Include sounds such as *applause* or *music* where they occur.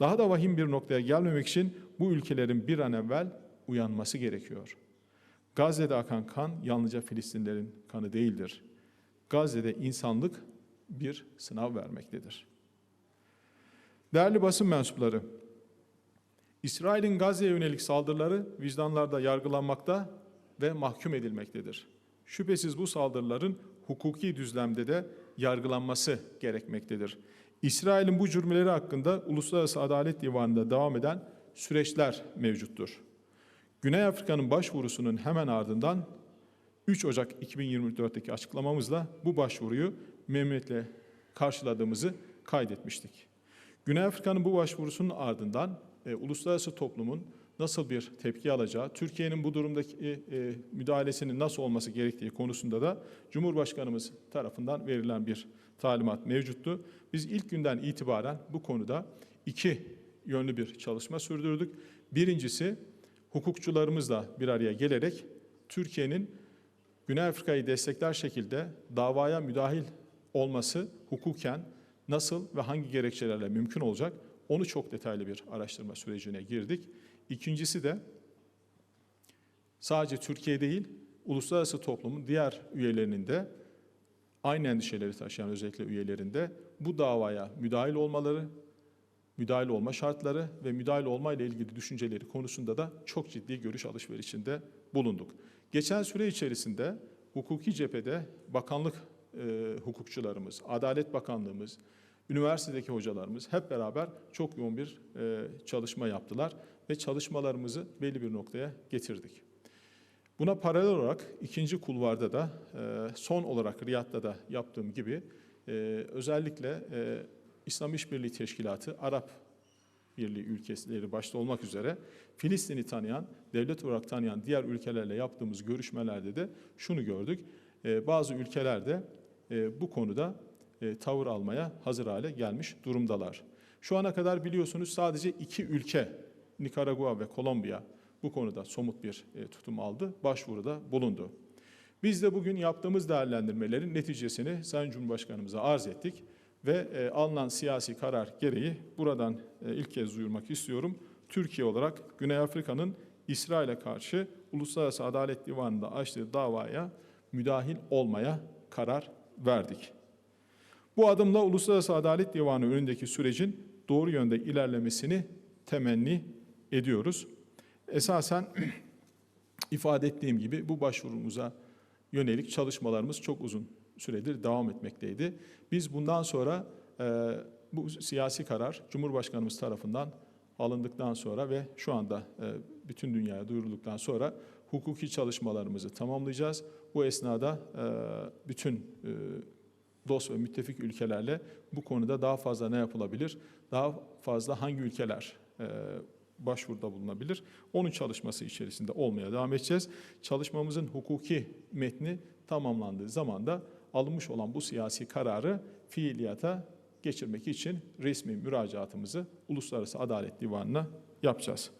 Daha da vahim bir noktaya gelmemek için bu ülkelerin bir an evvel uyanması gerekiyor. Gazze'de akan kan yalnızca Filistinlerin kanı değildir. Gazze'de insanlık bir sınav vermektedir. Değerli basın mensupları, İsrail'in Gazze'ye yönelik saldırıları vicdanlarda yargılanmakta ve mahkum edilmektedir. Şüphesiz bu saldırıların hukuki düzlemde de yargılanması gerekmektedir. İsrail'in bu cürmeleri hakkında Uluslararası Adalet Divanı'nda devam eden süreçler mevcuttur. Güney Afrika'nın başvurusunun hemen ardından 3 Ocak 2024'teki açıklamamızla bu başvuruyu memnuniyetle karşıladığımızı kaydetmiştik. Güney Afrika'nın bu başvurusunun ardından e, uluslararası toplumun nasıl bir tepki alacağı, Türkiye'nin bu durumdaki e, müdahalesinin nasıl olması gerektiği konusunda da Cumhurbaşkanımız tarafından verilen bir talimat mevcuttu. Biz ilk günden itibaren bu konuda iki yönlü bir çalışma sürdürdük. Birincisi hukukçularımızla bir araya gelerek Türkiye'nin Güney Afrika'yı destekler şekilde davaya müdahil olması hukuken nasıl ve hangi gerekçelerle mümkün olacak onu çok detaylı bir araştırma sürecine girdik. İkincisi de sadece Türkiye değil, uluslararası toplumun diğer üyelerinin de aynı endişeleri taşıyan özellikle üyelerinde bu davaya müdahil olmaları, müdahil olma şartları ve müdahil olma ile ilgili düşünceleri konusunda da çok ciddi görüş alışverişinde bulunduk. Geçen süre içerisinde hukuki cephede bakanlık e, hukukçularımız, Adalet Bakanlığımız, üniversitedeki hocalarımız hep beraber çok yoğun bir e, çalışma yaptılar ve çalışmalarımızı belli bir noktaya getirdik. Buna paralel olarak ikinci kulvarda da e, son olarak Riyad'da da yaptığım gibi e, özellikle e, İslam İşbirliği Teşkilatı, Arap Birliği ülkeleri başta olmak üzere Filistin'i tanıyan, devlet olarak tanıyan diğer ülkelerle yaptığımız görüşmelerde de şunu gördük. E, bazı ülkelerde e, bu konuda e, tavır almaya hazır hale gelmiş durumdalar. Şu ana kadar biliyorsunuz sadece iki ülke, Nikaragua ve Kolombiya bu konuda somut bir e, tutum aldı, başvuruda bulundu. Biz de bugün yaptığımız değerlendirmelerin neticesini Sayın Cumhurbaşkanımıza arz ettik ve e, alınan siyasi karar gereği buradan e, ilk kez duyurmak istiyorum. Türkiye olarak Güney Afrika'nın İsrail'e karşı Uluslararası Adalet Divanı'nda açtığı davaya müdahil olmaya karar verdik. Bu adımla Uluslararası Adalet Divanı önündeki sürecin doğru yönde ilerlemesini temenni ediyoruz. Esasen *clears throat* ifade ettiğim gibi bu başvurumuza yönelik çalışmalarımız çok uzun süredir devam etmekteydi. Biz bundan sonra e, bu siyasi karar Cumhurbaşkanımız tarafından alındıktan sonra ve şu anda e, bütün dünyaya duyurulduktan sonra hukuki çalışmalarımızı tamamlayacağız. Bu esnada e, bütün e, dost ve müttefik ülkelerle bu konuda daha fazla ne yapılabilir, daha fazla hangi ülkeler e, başvuruda bulunabilir, onun çalışması içerisinde olmaya devam edeceğiz. Çalışmamızın hukuki metni tamamlandığı zaman da alınmış olan bu siyasi kararı fiiliyata geçirmek için resmi müracaatımızı Uluslararası Adalet Divanı'na yapacağız.